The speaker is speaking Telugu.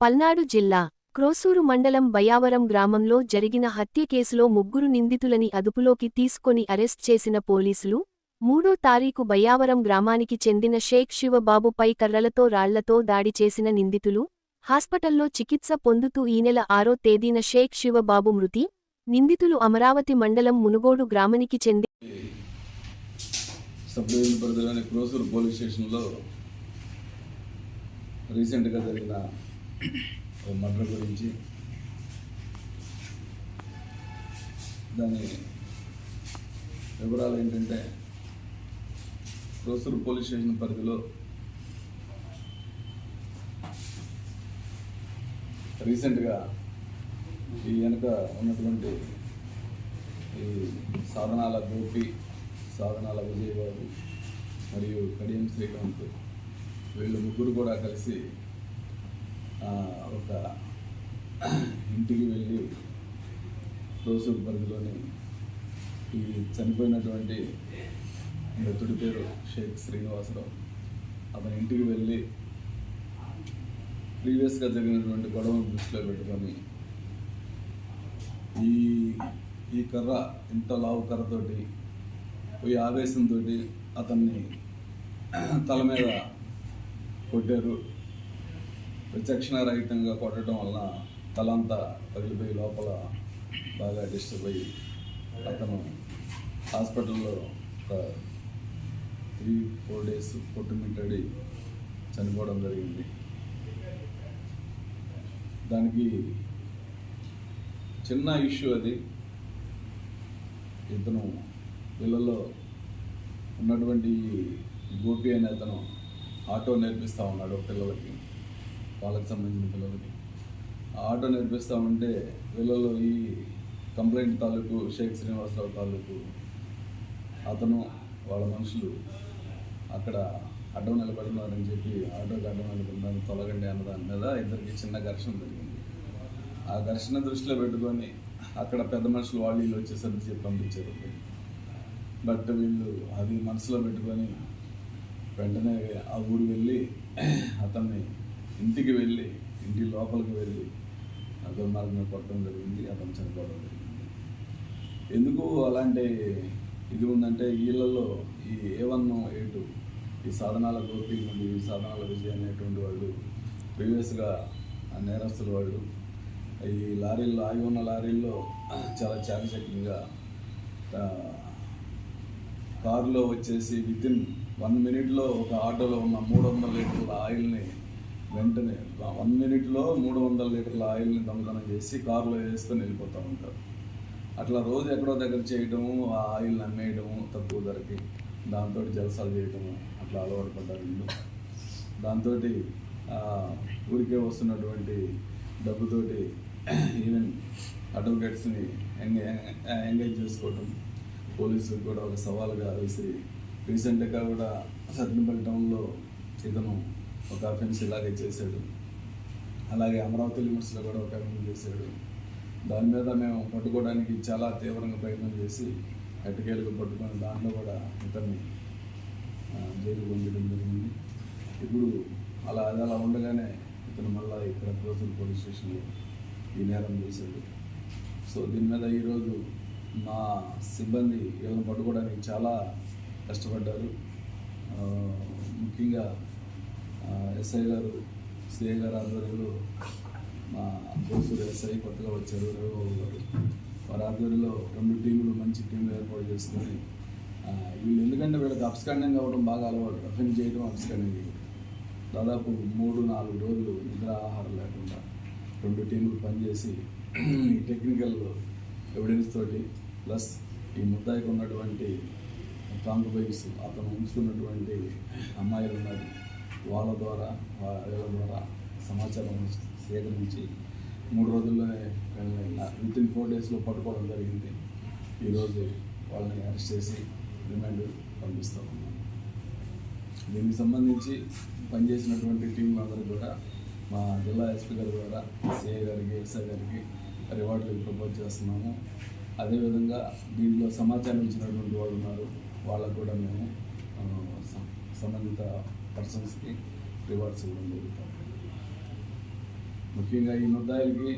పల్నాడు జిల్లా క్రోసూరు మండలం బయావరం గ్రామంలో జరిగిన హత్య కేసులో ముగ్గురు నిందితులని అదుపులోకి తీసుకొని అరెస్ట్ చేసిన పోలీసులు మూడో తారీఖు బయావరం గ్రామానికి చెందిన షేక్ శివబాబుపై కర్రలతో రాళ్ళతో దాడి చేసిన నిందితులు హాస్పిటల్లో చికిత్స పొందుతూ ఈ నెల ఆరో తేదీన షేక్ శివబాబు మృతి. నిందితులు అమరావతి మండలం మునుగోడు గ్రామానికి చెంది పోలీస్ స్టేషన్లో రీసెంట్గా జరిగిన మర్డర్ గురించి. దాని వివరాలు ఏంటంటే క్రోసూరు పోలీస్ స్టేషన్ పరిధిలో రీసెంట్గా ఈ వెనుక ఉన్నటువంటి ఈ సాధనాల గోపి సాధనాల విజయబాబు మరియు కడియం శ్రీకాంత్ వీళ్ళు ముగ్గురు కూడా కలిసి ఒక ఇంటికి వెళ్ళి రోజు పరిధిలోని ఈ చనిపోయినటువంటి మృతుడి పేరు షేక్ శ్రీనివాసరావు. అతని ఇంటికి వెళ్ళి ప్రీవియస్గా జరిగినటువంటి గొడవను దృష్టిలో పెట్టుకొని ఈ ఈ కర్ర ఇంత లావు కర్రతోటి ఈ ఆవేశంతో అతన్ని తల మీద కొట్టారు. విచక్షణ రహితంగా కొట్టడం వలన తలంతా పగిలిపోయి లోపల బాగా డిస్టర్బ్ అయ్యి అతను హాస్పిటల్లో ఒక త్రీ ఫోర్ డేస్ కొట్టుమిట్టడి చనిపోవడం జరిగింది. దానికి చిన్న ఇష్యూ అది. ఇతను పిల్లల్లో ఉన్నటువంటి గోపి అనే అతను ఆటో నేర్పిస్తూ ఉన్నాడు పిల్లలకి. వాళ్ళకి సంబంధించిన పిల్లలకి. ఆ ఆటో నేర్పిస్తూ ఉంటే పిల్లలు ఈ కంప్లైంట్ తాలూకు షేక్ శ్రీనివాసరావు తాలూకు అతను వాళ్ళ మనుషులు అక్కడ అడ్డం నిలబడుతున్నారని చెప్పి ఆటోకి అడ్డం నిలబడినారు తొలగండి అన్న దాని మీద ఇద్దరికి చిన్న ఘర్షణ జరిగింది. ఆ ఘర్షణ దృష్టిలో పెట్టుకొని అక్కడ పెద్ద మనుషులు వాళ్ళు వీళ్ళు వచ్చేసరికి చెప్పి పంపించారు. బట్ వీళ్ళు అది మనసులో పెట్టుకొని వెంటనే ఆ ఊరు వెళ్ళి అతన్ని ఇంటికి వెళ్ళి ఇంటి లోపలికి వెళ్ళి దుర్మార్గంగా కొట్టడం జరిగింది అతను చనిపోవడం జరిగింది. ఎందుకు అలాంటి ఇది ఉందంటే వీళ్ళల్లో ఈ ఏ వన్ ఏ టూ ఈ సాధనాల గోపి నుండి ఈ సాధనాల విజయ్ అనేటువంటి వాళ్ళు ప్రీవియస్గా నేరస్తులు వాళ్ళు ఈ లారీల్లో ఆగి ఉన్న లారీల్లో చాలా చాకచక్యంగా కారులో వచ్చేసి విత్ ఇన్ వన్ మినిట్లో ఒక ఆటోలో ఉన్న మూడు వందల వెంటనే వన్ మినిట్లో మూడు వందల లీటర్ల ఆయిల్ని దొంగతనం చేసి కారులో వేసుకొని వెళ్ళిపోతూ ఉంటారు. అట్లా రోజు ఎక్కడో దగ్గర చేయటము ఆ ఆయిల్ని అమ్మేయడము తక్కువ ధరకి దాంతో జలసాలు చేయటము అట్లా అలవాటు పడ్డారు ఇల్లు దాంతో ఊరికే వస్తున్నటువంటి డబ్బుతోటి ఈవెన్ అడ్వకేట్స్ని ఎంగేజ్ ఎంగేజ్ చేసుకోవటం పోలీసులకు కూడా ఒక సవాల్గా వేసి రీసెంట్గా కూడా సత్యనపల్లి టౌన్లో ఇతను ఒక అఫెన్స్ ఇలాగే చేశాడు. అలాగే అమరావతి లిమిట్స్లో కూడా ఒక అఫెన్స్ చేశాడు. దాని మీద మేము పట్టుకోవడానికి చాలా తీవ్రంగా ప్రయత్నం చేసి ఎట్టకేలకు పట్టుకొని దాంట్లో కూడా ఇతన్ని జైలు పొందడం జరిగింది. ఇప్పుడు అలా అది అలా ఉండగానే ఇతను మళ్ళీ ఇక్కడ క్రోసూరు పోలీస్ స్టేషన్లో ఈ నేరం చేశాడు. సో దీని మీద ఈరోజు మా సిబ్బంది వీళ్ళని పట్టుకోవడానికి చాలా కష్టపడ్డారు. ముఖ్యంగా ఎస్ఐ గారు సిఐ గారు ఆధ్వర్యంలో మా కోసూరు ఎస్ఐ కొత్తగా వచ్చారు రవిబాబు గారు వారి ఆధ్వర్యంలో రెండు టీములు మంచి టీంలు ఏర్పాటు చేసుకొని వీళ్ళు ఎందుకంటే వీళ్ళకి అప్స్కాండింగ్ అవ్వడం బాగా అలవాటు అఫెండ్ చేయడం అప్స్కాండింగ్ దాదాపు మూడు నాలుగు రోజులు నిద్ర ఆహారం లేకుండా రెండు టీంలు పనిచేసి ఈ టెక్నికల్ ఎవిడెన్స్ తోటి ప్లస్ ఈ ముద్దాయికి ఉన్నటువంటి కాంప్రమైజ్ అతను ఉంచుకున్నటువంటి అమ్మాయిలు ఉన్నారు. వాళ్ళ ద్వారా వా- వీళ్ళ ద్వారా సమాచారం సేకరించి మూడు రోజుల్లోనే విత్ ఇన్ ఫోర్ డేస్లో పట్టుకోవడం జరిగింది. ఈరోజు వాళ్ళని అరెస్ట్ చేసి రిమాండ్ పంపిస్తాం దీనికి సంబంధించి పనిచేసినటువంటి టీంలందరూ కూడా మా జిల్లా ఎస్పీ గారి ద్వారా సిఐ గారికి ఎస్ఐ గారికి రివార్డులు ప్రపోజ్ చేస్తున్నాము. అదేవిధంగా దీంట్లో సమాచారం ఇచ్చినటువంటి వాళ్ళు ఉన్నారు. వాళ్ళకు కూడా మేము సంబంధిత పర్సన్స్కి రివార్డ్స్ ఇవ్వడం జరుగుతుంది ముఖ్యంగా ఈ ముద్దాయిలకి